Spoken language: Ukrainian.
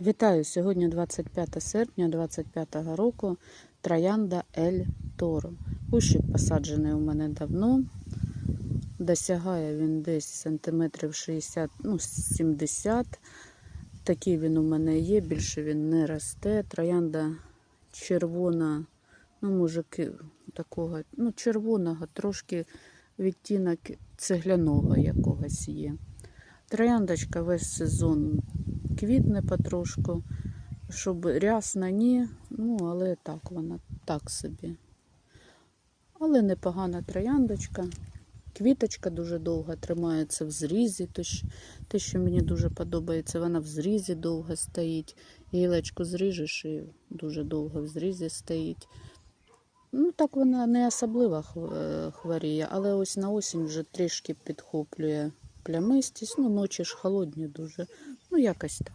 Вітаю! Сьогодні 25 серпня 25 року. Троянда Ель Торо. Кущик посаджений у мене давно. Досягає він десь сантиметрів 60, ну 70. Такий він у мене є, більше він не росте. Троянда червона, ну, може, такого, ну, червоного, трошки відтінок цегляного якогось є. Трояндочка весь сезон квітне потрошку, щоб рясна ні, ну, але так вона, так собі. Але непогана трояндочка. Квіточка дуже довго тримається в зрізі. Що- те, що мені дуже подобається, вона в зрізі довго стоїть. Гілочку зріжеш і дуже довго в зрізі стоїть. Ну, так вона не особливо е, хворіє, але ось на осінь вже трішки підхоплює плямистість. Ну, ночі ж холодні дуже. Ну, якось так.